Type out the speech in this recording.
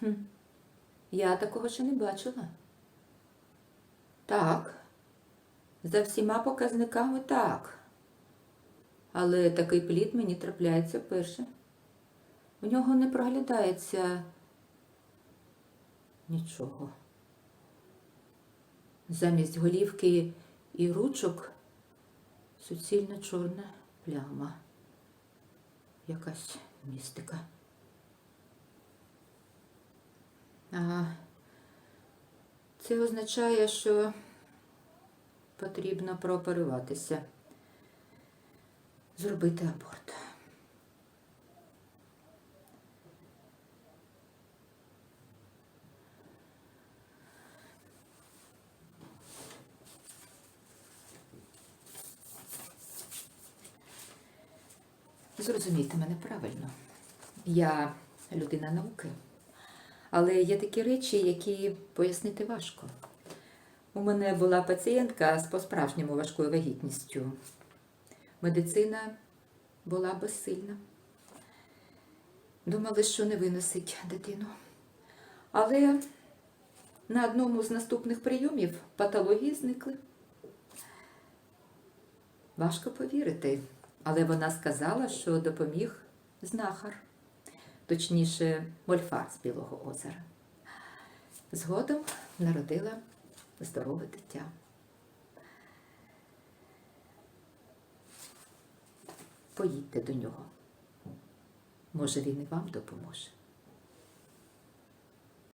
Хм. Я такого ще не бачила. Так. За всіма показниками так. Але такий плід мені трапляється вперше. У нього не проглядається нічого. Замість голівки і ручок суцільна чорна пляма. Якась містика. Це означає, що потрібно прооперуватися, зробити аборт. Зрозумійте мене правильно. Я людина науки, але є такі речі, які пояснити важко. У мене була пацієнтка з по-справжньому важкою вагітністю. Медицина була безсильна. Думали, що не виносить дитину. Але на одному з наступних прийомів патології зникли. Важко повірити, але вона сказала, що допоміг знахар, точніше, мольфар з Білого озера. Згодом народила здорове дитя. Поїдьте до нього. Може, він і вам допоможе.